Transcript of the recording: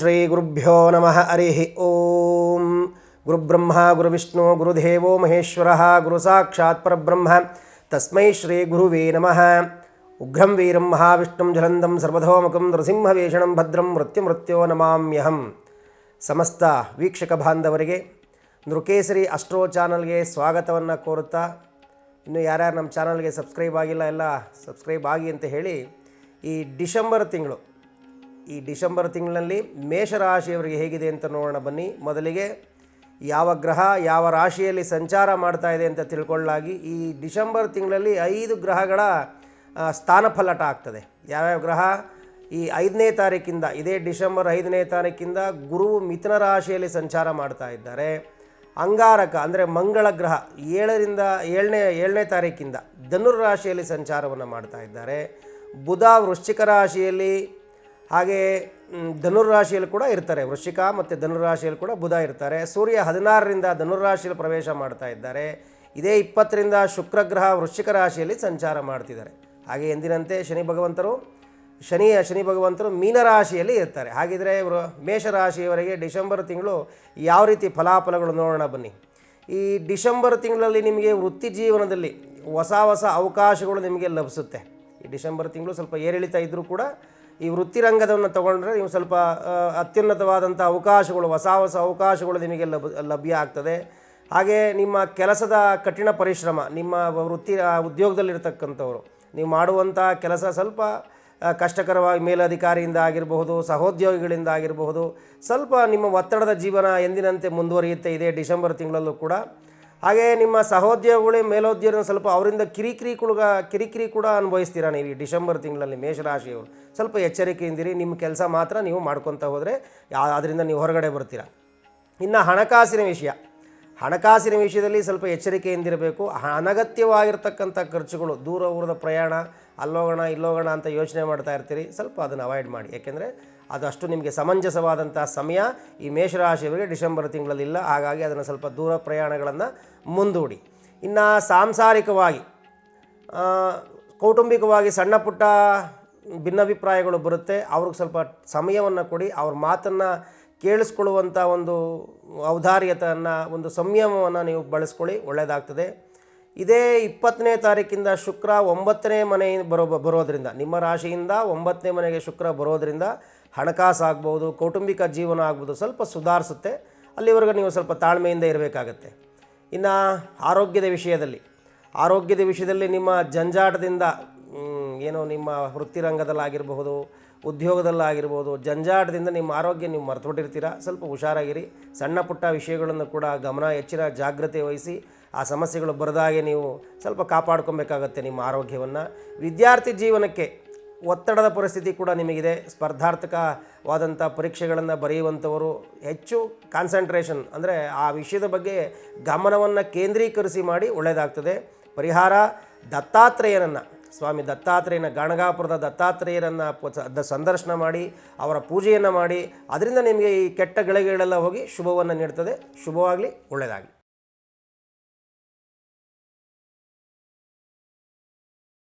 ಶ್ರೀಗುರುಭ್ಯೋ ನಮಃ ಹರಿ ಓಂ. ಗುರುಬ್ರಹ್ಮ, ಗುರುವಿಷ್ಣು, ಗುರುದೇವೋ ಮಹೇಶ್ವರ ಗುರು ಸಾಕ್ಷಾತ್ ಪರಬ್ರಹ್ಮ. ತಸ್ಮೈ ಶ್ರೀ ಗುರುವೇ ನಮಃ. ಉಗ್ರಂ ವೀರಂ ಮಹಾವಿಷ್ಣುಂ ಜಲಂದಂ ಸರ್ವಧೋಮುಖಂ ನೃಸಿಂಹವೇಷಣಂ ಭದ್ರಂ ಮೃತ್ಯುಮೃತ್ಯೋ ನಮಾಮ್ಯಹಂ. ಸಮಸ್ತ ವೀಕ್ಷಕ ಬಾಂಧವರಿಗೆ ನೃಕೇಸರಿ ಅಸ್ಟ್ರೋ ಚಾನಲ್ಗೆ ಸ್ವಾಗತವನ್ನು ಕೋರುತ್ತಾ, ಇನ್ನು ಯಾರ್ಯಾರು ನಮ್ಮ ಚಾನಲ್ಗೆ ಸಬ್ಸ್ಕ್ರೈಬ್ ಆಗಿಲ್ಲ ಎಲ್ಲ ಸಬ್ಸ್ಕ್ರೈಬ್ ಆಗಿ ಅಂತ ಹೇಳಿ ಈ ಡಿಸೆಂಬರ್ ತಿಂಗಳು ಈ ಡಿಸೆಂಬರ್ ತಿಂಗಳಲ್ಲಿ ಮೇಷರಾಶಿಯವರಿಗೆ ಹೇಗಿದೆ ಅಂತ ನೋಡೋಣ ಬನ್ನಿ. ಮೊದಲಿಗೆ ಯಾವ ಗ್ರಹ ಯಾವ ರಾಶಿಯಲ್ಲಿ ಸಂಚಾರ ಮಾಡ್ತಾ ಇದೆ ಅಂತ ತಿಳ್ಕೊಳ್ಳಾಗಿ ಈ ಡಿಸೆಂಬರ್ ತಿಂಗಳಲ್ಲಿ ಐದು ಗ್ರಹಗಳ ಸ್ಥಾನಫಲಟ ಆಗ್ತದೆ. ಯಾವ್ಯಾವ ಗ್ರಹ? ಈ ಐದನೇ ತಾರೀಕಿಂದ, ಇದೇ ಡಿಸೆಂಬರ್ ಐದನೇ ತಾರೀಕಿಂದ ಗುರು ಮಿಥುನ ರಾಶಿಯಲ್ಲಿ ಸಂಚಾರ ಮಾಡ್ತಾ ಇದ್ದಾರೆ. ಅಂಗಾರಕ ಅಂದರೆ ಮಂಗಳ ಗ್ರಹ ಏಳರಿಂದ ಏಳನೇ ಏಳನೇ ತಾರೀಕಿಂದ ಧನುರ್ ರಾಶಿಯಲ್ಲಿ ಸಂಚಾರವನ್ನು ಮಾಡ್ತಾ ಇದ್ದಾರೆ. ಬುಧ ವೃಶ್ಚಿಕ ರಾಶಿಯಲ್ಲಿ ಹಾಗೆ ಧನುರಾಶಿಯಲ್ಲಿ ಧನುರ್ ರಾಶಿಯಲ್ಲಿ ಕೂಡ ಇರ್ತಾರೆ. ವೃಶ್ಚಿಕ ಮತ್ತು ಧನುರ್ ರಾಶಿಯಲ್ಲಿ ಕೂಡ ಬುಧ ಇರ್ತಾರೆ. ಸೂರ್ಯ ಹದಿನಾರರಿಂದ ಧನುರ್ ರಾಶಿಯಲ್ಲಿ ಪ್ರವೇಶ ಮಾಡ್ತಾ ಇದ್ದಾರೆ. ಇದೇ ಇಪ್ಪತ್ತರಿಂದ ಶುಕ್ರಗ್ರಹ ವೃಶ್ಚಿಕ ರಾಶಿಯಲ್ಲಿ ಸಂಚಾರ ಮಾಡ್ತಿದ್ದಾರೆ. ಹಾಗೆ ಎಂದಿನಂತೆ ಶನಿ ಭಗವಂತರು, ಶನಿ ಶನಿ ಭಗವಂತರು ಮೀನರಾಶಿಯಲ್ಲಿ ಇರ್ತಾರೆ. ಹಾಗಿದ್ರೆ ಇವರು ಮೇಷರಾಶಿಯವರೆಗೆ ಡಿಸೆಂಬರ್ ತಿಂಗಳು ಯಾವ ರೀತಿ ಫಲಾಫಲಗಳು ನೋಡೋಣ ಬನ್ನಿ. ಈ ಡಿಸೆಂಬರ್ ತಿಂಗಳಲ್ಲಿ ನಿಮಗೆ ವೃತ್ತಿ ಜೀವನದಲ್ಲಿ ಹೊಸ ಹೊಸ ಅವಕಾಶಗಳು ನಿಮಗೆ ಲಭಿಸುತ್ತೆ. ಈ ಡಿಸೆಂಬರ್ ತಿಂಗಳು ಸ್ವಲ್ಪ ಏರಿಳಿತ ಇದ್ದರೂ ಕೂಡ ಈ ವೃತ್ತಿರಂಗದವನ್ನು ತಗೊಂಡ್ರೆ ನೀವು ಸ್ವಲ್ಪ ಅತ್ಯುನ್ನತವಾದಂಥ ಅವಕಾಶಗಳು, ಹೊಸ ಹೊಸ ಅವಕಾಶಗಳು ನಿಮಗೆ ಲಭ, ಲಭ್ಯ ಆಗ್ತದೆ. ಹಾಗೆ ನಿಮ್ಮ ಕೆಲಸದ ಕಠಿಣ ಪರಿಶ್ರಮ, ನಿಮ್ಮ ವೃತ್ತಿ ಉದ್ಯೋಗದಲ್ಲಿರ್ತಕ್ಕಂಥವ್ರು, ನೀವು ಮಾಡುವಂಥ ಕೆಲಸ ಸ್ವಲ್ಪ ಕಷ್ಟಕರವಾಗಿ ಮೇಲಧಿಕಾರಿಯಿಂದ ಆಗಿರಬಹುದು, ಸಹೋದ್ಯೋಗಿಗಳಿಂದ ಆಗಿರಬಹುದು, ಸ್ವಲ್ಪ ನಿಮ್ಮ ಒತ್ತಡದ ಜೀವನ ಎಂದಿನಂತೆ ಮುಂದುವರಿಯುತ್ತೆ ಇದೆ ಡಿಸೆಂಬರ್ ತಿಂಗಳಲ್ಲೂ ಕೂಡ. ಹಾಗೆ ನಿಮ್ಮ ಸಹೋದ್ಯೋಗಿ ಮೇಲೋದ್ಯೋಗ ಸ್ವಲ್ಪ ಅವರಿಂದ ಕಿರಿಕಿರಿ ಕುಳುಗ, ಕಿರಿಕಿರಿ ಕೂಡ ಅನುಭವಿಸ್ತೀರಾ ನೀವು ಈ ಡಿಸೆಂಬರ್ ತಿಂಗಳಲ್ಲಿ ಮೇಷರಾಶಿಯವರು? ಸ್ವಲ್ಪ ಎಚ್ಚರಿಕೆಯಿಂದಿರಿ, ನಿಮ್ಮ ಕೆಲಸ ಮಾತ್ರ ನೀವು ಮಾಡ್ಕೊತಾ ಹೋದರೆ ಅದರಿಂದ ನೀವು ಹೊರಗಡೆ ಬರ್ತೀರಾ? ಇನ್ನು ಹಣಕಾಸಿನ ವಿಷಯ. ಹಣಕಾಸಿನ ವಿಷಯದಲ್ಲಿ ಸ್ವಲ್ಪ ಎಚ್ಚರಿಕೆಯಿಂದಿರಬೇಕು. ಅನಗತ್ಯವಾಗಿರ್ತಕ್ಕಂಥ ಖರ್ಚುಗಳು, ದೂರ ಊರದ ಪ್ರಯಾಣ, ಅಲ್ಲೋಗೋಣ, ಇಲ್ಲೋಗೋಣ ಅಂತ ಯೋಚನೆ ಮಾಡ್ತಾ ಇರ್ತೀರಿ, ಸ್ವಲ್ಪ ಅದನ್ನು ಅವಾಯ್ಡ್ ಮಾಡಿ. ಯಾಕೆಂದರೆ ಅದಷ್ಟು ನಿಮಗೆ ಸಮಂಜಸವಾದಂಥ ಸಮಯ ಈ ಮೇಷರಾಶಿಯವರಿಗೆ ಡಿಸೆಂಬರ್ ತಿಂಗಳಲ್ಲಿ ಇಲ್ಲ. ಹಾಗಾಗಿ ಅದನ್ನು ಸ್ವಲ್ಪ ದೂರ ಪ್ರಯಾಣಗಳನ್ನು ಮುಂದೂಡಿ. ಇನ್ನು ಸಾಂಸಾರಿಕವಾಗಿ ಕೌಟುಂಬಿಕವಾಗಿ ಸಣ್ಣ ಪುಟ್ಟ ಭಿನ್ನಾಭಿಪ್ರಾಯಗಳು ಬರುತ್ತೆ. ಅವ್ರಿಗೆ ಸ್ವಲ್ಪ ಸಮಯವನ್ನು ಕೊಡಿ. ಅವ್ರ ಮಾತನ್ನು ಕೇಳಿಸ್ಕೊಳ್ಳುವಂಥ ಒಂದು ಔದಾರ್ಯತೆಯನ್ನು, ಒಂದು ಸಂಯಮವನ್ನು ನೀವು ಬಳಸ್ಕೊಳ್ಳಿ ಒಳ್ಳೆಯದಾಗ್ತದೆ ಇದೇ ಇಪ್ಪತ್ತನೇ ತಾರೀಕಿಂದ ಶುಕ್ರ ಒಂಬತ್ತನೇ ಮನೆ ಬರೋ, ಬರೋದರಿಂದ, ನಿಮ್ಮ ರಾಶಿಯಿಂದ ಒಂಬತ್ತನೇ ಮನೆಗೆ ಶುಕ್ರ ಬರೋದರಿಂದ ಹಣಕಾಸು ಆಗ್ಬೋದು, ಕೌಟುಂಬಿಕ ಜೀವನ ಆಗ್ಬೋದು, ಸ್ವಲ್ಪ ಸುಧಾರಿಸುತ್ತೆ. ಅಲ್ಲಿವರೆಗೂ ನೀವು ಸ್ವಲ್ಪ ತಾಳ್ಮೆಯಿಂದ ಇರಬೇಕಾಗತ್ತೆ. ಇನ್ನು ಆರೋಗ್ಯದ ವಿಷಯದಲ್ಲಿ ಆರೋಗ್ಯದ ವಿಷಯದಲ್ಲಿ ನಿಮ್ಮ ಜಂಜಾಟದಿಂದ ಏನೋ ನಿಮ್ಮ ವೃತ್ತಿರಂಗದಲ್ಲಾಗಿರಬಹುದು, ಉದ್ಯೋಗದಲ್ಲಾಗಿರ್ಬೋದು, ಜಂಜಾಟದಿಂದ ನಿಮ್ಮ ಆರೋಗ್ಯ ನೀವು ಮರ್ತುಬಿಟ್ಟಿರ್ತೀರ? ಸ್ವಲ್ಪ ಹುಷಾರಾಗಿರಿ. ಸಣ್ಣ ಪುಟ್ಟ ವಿಷಯಗಳನ್ನು ಕೂಡ ಗಮನ ಹೆಚ್ಚಿನ ಜಾಗ್ರತೆ ವಹಿಸಿ ಆ ಸಮಸ್ಯೆಗಳು ಬರದಾಗೆ ನೀವು ಸ್ವಲ್ಪ ಕಾಪಾಡ್ಕೊಬೇಕಾಗತ್ತೆ ನಿಮ್ಮ ಆರೋಗ್ಯವನ್ನು. ವಿದ್ಯಾರ್ಥಿ ಜೀವನಕ್ಕೆ ಒತ್ತಡದ ಪರಿಸ್ಥಿತಿ ಕೂಡ ನಿಮಗಿದೆ. ಸ್ಪರ್ಧಾರ್ಥಕವಾದಂಥ ಪರೀಕ್ಷೆಗಳನ್ನು ಬರೆಯುವಂಥವರು ಹೆಚ್ಚು ಕಾನ್ಸಂಟ್ರೇಷನ್ ಅಂದರೆ ಆ ವಿಷಯದ ಬಗ್ಗೆ ಗಮನವನ್ನು ಕೇಂದ್ರೀಕರಿಸಿ ಮಾಡಿ ಒಳ್ಳೆಯದಾಗ್ತದೆ. ಪರಿಹಾರ ದತ್ತಾತ್ರೇಯನನ್ನು ಸ್ವಾಮಿ ದತ್ತಾತ್ರೇಯನ ಗಣಗಾಪುರದ ದತ್ತಾತ್ರೇಯರನ್ನು ದ ಸಂದರ್ಶನ ಮಾಡಿ, ಅವರ ಪೂಜೆಯನ್ನು ಮಾಡಿ, ಅದರಿಂದ ನಿಮಗೆ ಈ ಕೆಟ್ಟ ಗಳಿಗೆಗಳೆಲ್ಲ ಹೋಗಿ ಶುಭವನ್ನು ನೀಡ್ತದೆ. ಶುಭವಾಗಲಿ, ಒಳ್ಳೆಯದಾಗಲಿ.